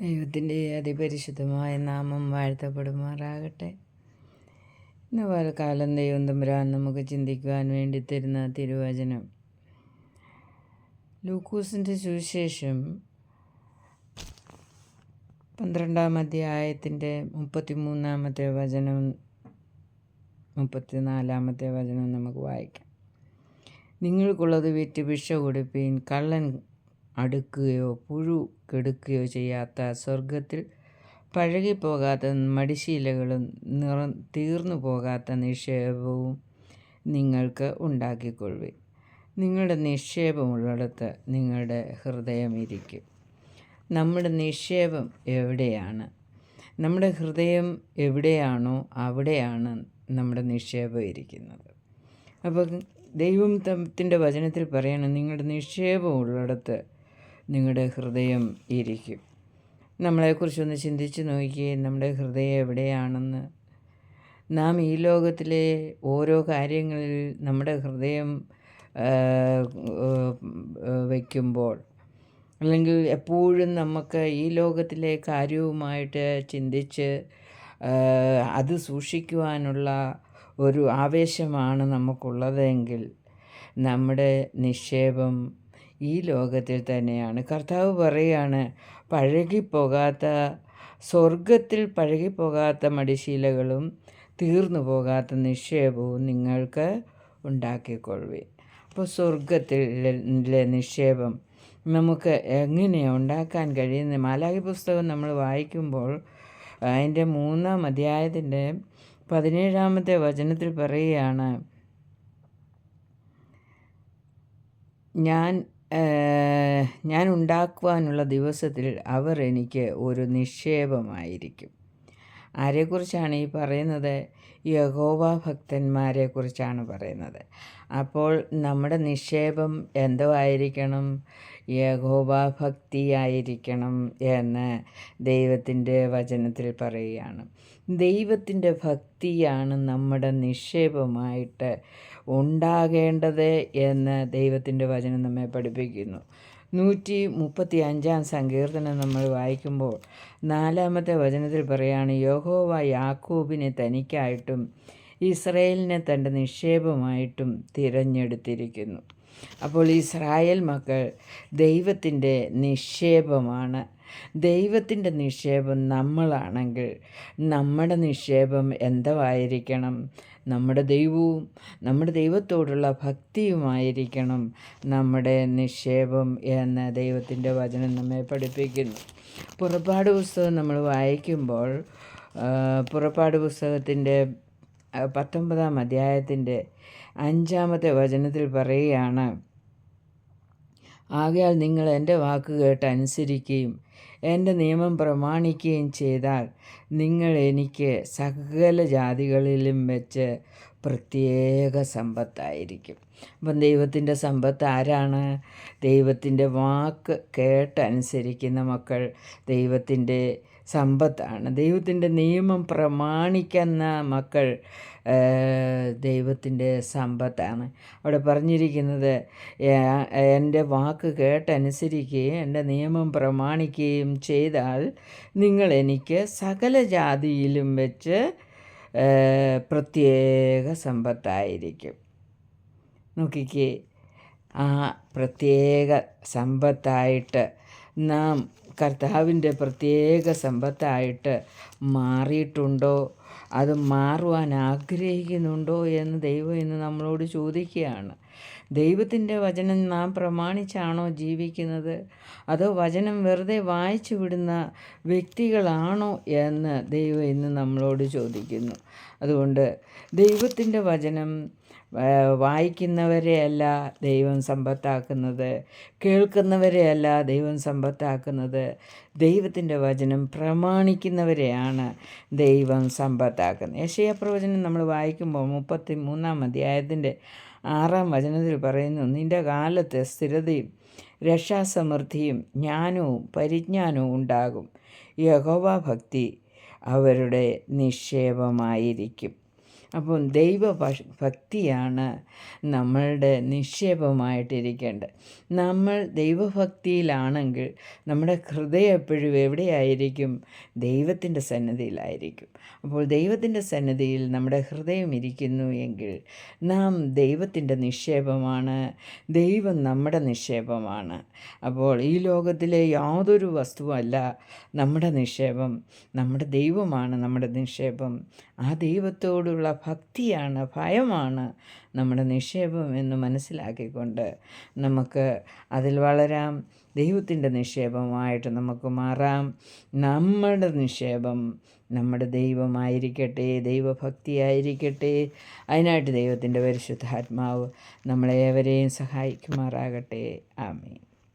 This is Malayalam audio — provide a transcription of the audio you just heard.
ദൈവത്തിന്റെ അതിപരിശുദ്ധമായ നാമം വാഴ്ത്തപ്പെടുമാറാകട്ടെ. ഇന്ന് പലകാലം ദൈവം തമ്പുരാൻ നമുക്ക് ചിന്തിക്കുവാൻ വേണ്ടി തരുന്ന തിരുവചനം. ലൂക്കൂസിന്റെ സുവിശേഷം പന്ത്രണ്ടാം അധ്യായത്തിന്റെ മുപ്പത്തിമൂന്നാമത്തെ വചനം മുപ്പത്തിനാലാമത്തെ വചനം നമുക്ക് വായിക്കാം. നിങ്ങൾക്കുള്ളത് വിറ്റ് ഭിക്ഷ കൊടുപ്പീൻ കള്ളൻ അടുക്കുകയോ പുഴു കെടുക്കുകയോ ചെയ്യാത്ത സ്വർഗത്തിൽ പഴകിപ്പോകാത്ത മടിശീലകളും നിറ തീർന്നു പോകാത്ത നിക്ഷേപവും നിങ്ങൾക്ക് ഉണ്ടാക്കിക്കൊള്ളു നിങ്ങളുടെ നിക്ഷേപമുള്ളിടത്ത് നിങ്ങളുടെ ഹൃദയം ഇരിക്കും. നമ്മുടെ നിക്ഷേപം എവിടെയാണ്? നമ്മുടെ ഹൃദയം എവിടെയാണോ അവിടെയാണ് നമ്മുടെ നിക്ഷേപം ഇരിക്കുന്നത്. അപ്പോൾ ദൈവം തത്തിന്റെ വചനത്തിൽ പറയണം നിങ്ങളുടെ നിക്ഷേപം ഉള്ളിടത്ത് നിങ്ങളുടെ ഹൃദയം ഇരിക്കും. നമ്മളെക്കുറിച്ചൊന്ന് ചിന്തിച്ച് നോക്കിയേ നമ്മുടെ ഹൃദയം എവിടെയാണെന്ന്. നാം ഈ ലോകത്തിലെ ഓരോ കാര്യങ്ങളിൽ നമ്മുടെ ഹൃദയം വയ്ക്കുമ്പോൾ അല്ലെങ്കിൽ എപ്പോഴും നമുക്ക് ഈ ലോകത്തിലെ കാര്യവുമായിട്ട് ചിന്തിച്ച് അത് സൂക്ഷിക്കുവാനുള്ള ഒരു ആവേശമാണ് നമുക്കുള്ളതെങ്കിൽ നമ്മുടെ നിക്ഷേപം ഈ ലോകത്തിൽ തന്നെയാണ്. കർത്താവ് പറയുകയാണ് പഴകിപ്പോകാത്ത സ്വർഗത്തിൽ പഴകിപ്പോകാത്ത മടിശീലകളും തീർന്നു പോകാത്ത നിക്ഷേപവും നിങ്ങൾക്ക് ഉണ്ടാക്കിക്കൊള്ളുവേ അപ്പോൾ സ്വർഗത്തിലെ നിക്ഷേപം നമുക്ക് എങ്ങനെയാണ് ഉണ്ടാക്കാൻ കഴിയുന്നത് മാലാഖി പുസ്തകം നമ്മൾ വായിക്കുമ്പോൾ അതിന്റെ മൂന്നാം അധ്യായത്തിന്റെ പതിനേഴാമത്തെ വചനത്തിൽ പറയുകയാണ് ഞാൻ ഞാൻ ഉണ്ടാക്കുവാനുള്ള ദിവസത്തിൽ അവർ എനിക്ക് ഒരു നിക്ഷേപമായിരിക്കും. ആരെക്കുറിച്ചാണ് ഈ പറയുന്നത്? യഹോവ ഭക്തന്മാരെക്കുറിച്ചാണ് പറയുന്നത്. അപ്പോൾ നമ്മുടെ നിക്ഷേപം എന്തോ ആയിരിക്കണം യഹോവ ഭക്തിയായിരിക്കണം എന്ന് ദൈവത്തിന്റെ വചനത്തിൽ പറയുകയാണ്. ദൈവത്തിന്റെ ഭക്തിയാണ് നമ്മുടെ നിക്ഷേപമായിട്ട് ഉണ്ടാകേണ്ടത് എന്ന് ദൈവത്തിന്റെ വചനം നമ്മെ പഠിപ്പിക്കുന്നു. നൂറ്റി മുപ്പത്തി അഞ്ചാം സങ്കീർത്തനം നമ്മൾ വായിക്കുമ്പോൾ നാലാമത്തെ വചനത്തിൽ പറയാണ് യഹോവ യാക്കൂബിനെ തനിക്കായിട്ടും ഇസ്രയേലിനെ തന്റെ നിക്ഷേപമായിട്ടും തിരഞ്ഞെടുത്തിരിക്കുന്നു. അപ്പോൾ ഇസ്രായേൽ മക്കൾ ദൈവത്തിന്റെ നിക്ഷേപമാണ് ദൈവത്തിന്റെ നിക്ഷേപം നമ്മളാണെങ്കിൽ നമ്മുടെ നിക്ഷേപം എന്തായിരിക്കണം നമ്മുടെ ദൈവവും നമ്മുടെ ദൈവത്തോടുള്ള ഭക്തിയുമായിരിക്കണം നമ്മുടെ നിക്ഷേപം എന്ന് ദൈവത്തിന്റെ വചനം നമ്മെ പഠിപ്പിക്കുന്നു. പുറപ്പാട് പുസ്തകം നമ്മൾ വായിക്കുമ്പോൾ പുറപ്പാട് പുസ്തകത്തിന്റെ പത്തൊമ്പതാം അധ്യായത്തിന്റെ അഞ്ചാമത്തെ വചനത്തിൽ പറയുകയാണ് ആകയാൽ നിങ്ങൾ എന്റെ വാക്ക് കേട്ട് അനുസരിക്കുകയും എന്റെ നിയമം പ്രമാണിക്കുകയും ചെയ്താൽ നിങ്ങൾ എനിക്ക് സകല ജാതികളിലും വെച്ച് പ്രത്യേക സമ്പത്തായിരിക്കും. അപ്പം ദൈവത്തിന്റെ സമ്പത്ത് ആരാണ്? ദൈവത്തിന്റെ വാക്ക് കേട്ടനുസരിക്കുന്ന മക്കൾ ദൈവത്തിന്റെ സമ്പത്താണ്. ദൈവത്തിന്റെ നിയമം പ്രമാണിക്കുന്ന മക്കൾ ദൈവത്തിന്റെ സമ്പത്താണ്. അവിടെ പറഞ്ഞിരിക്കുന്നത് എന്റെ വാക്ക് കേട്ടനുസരിക്കുകയും എന്റെ നിയമം പ്രമാണിക്കുകയും ചെയ്താൽ നിങ്ങൾ എനിക്ക് സകല ജാതിയിലും വെച്ച് പ്രത്യേക സമ്പത്തായിരിക്കും. നോക്കിക്കേ ആ പ്രത്യേക സമ്പത്തായിട്ട് നാം കർത്താവിന്റെ പ്രത്യേക സമ്പത്തായിട്ട് മാറിയിട്ടുണ്ടോ? അത് മാറുവാൻ ആഗ്രഹിക്കുന്നുണ്ടോ എന്ന് ദൈവം ഇന്ന് നമ്മളോട് ചോദിക്കുകയാണ്. ദൈവത്തിന്റെ വചനം നാം പ്രമാണിച്ചാണോ ജീവിക്കുന്നത്? അതോ വചനം വെറുതെ വായിച്ചു വിടുന്ന വ്യക്തികളാണോ എന്ന് ദൈവം ഇന്ന് നമ്മളോട് ചോദിക്കുന്നു. അതുകൊണ്ട് ദൈവത്തിന്റെ വചനം വായിക്കുന്നവരെയല്ല ദൈവം സമ്പത്താക്കുന്നത് കേൾക്കുന്നവരെയല്ല ദൈവം സമ്പത്താക്കുന്നത്. ദൈവത്തിന്റെ വചനം പ്രമാണിക്കുന്നവരെയാണ് ദൈവം സമ്പത്താക്കുന്നത്. യശയ പ്രവചനം നമ്മൾ വായിക്കുമ്പോൾ മുപ്പത്തി മൂന്നാം അധ്യായത്തിന്റെ ആറാം വചനത്തിൽ പറയുന്നു നിന്റെ കാലത്ത് സ്ഥിരതയും രക്ഷാസമൃദ്ധിയും ജ്ഞാനവും പരിജ്ഞാനവും ഉണ്ടാകും. യഹോവ ഭക്തി അവരുടെ നിക്ഷേപമായിരിക്കും. അപ്പോൾ ദൈവ ഭക്തിയാണ് നമ്മളുടെ നിക്ഷേപമായിട്ടിരിക്കേണ്ടത്. നമ്മൾ ദൈവഭക്തിയിലാണെങ്കിൽ നമ്മുടെ ഹൃദയം എപ്പോഴും എവിടെയായിരിക്കും? ദൈവത്തിന്റെ സന്നദ്ധിയിലായിരിക്കും അപ്പോൾ ദൈവത്തിന്റെ സന്നദ്ധിയിൽ നമ്മുടെ ഹൃദയം ഇരിക്കുന്നു എങ്കിൽ നാം ദൈവത്തിന്റെ നിക്ഷേപമാണ്. ദൈവം നമ്മുടെ നിക്ഷേപമാണ്. അപ്പോൾ ഈ ലോകത്തിലെ യാതൊരു വസ്തുവല്ല നമ്മുടെ നിക്ഷേപം. നമ്മുടെ ദൈവമാണ് നമ്മുടെ നിക്ഷേപം. ആ ദൈവത്തോടുള്ള ഭക്തിയാണ് ഭയമാണ് നമ്മുടെ നിക്ഷേപം എന്ന് മനസ്സിലാക്കിക്കൊണ്ട് നമുക്ക് അതിൽ വളരാം. ദൈവത്തിന്റെ നിക്ഷേപമായിട്ട് നമുക്ക് മാറാം. നമ്മുടെ നിക്ഷേപം നമ്മുടെ ദൈവമായിരിക്കട്ടെ ദൈവഭക്തിയായിരിക്കട്ടെ. അതിനായിട്ട് ദൈവത്തിന്റെ പരിശുദ്ധാത്മാവ് നമ്മളെ ഏവരെയും സഹായിക്കുമാറാകട്ടെ. ആമീൻ.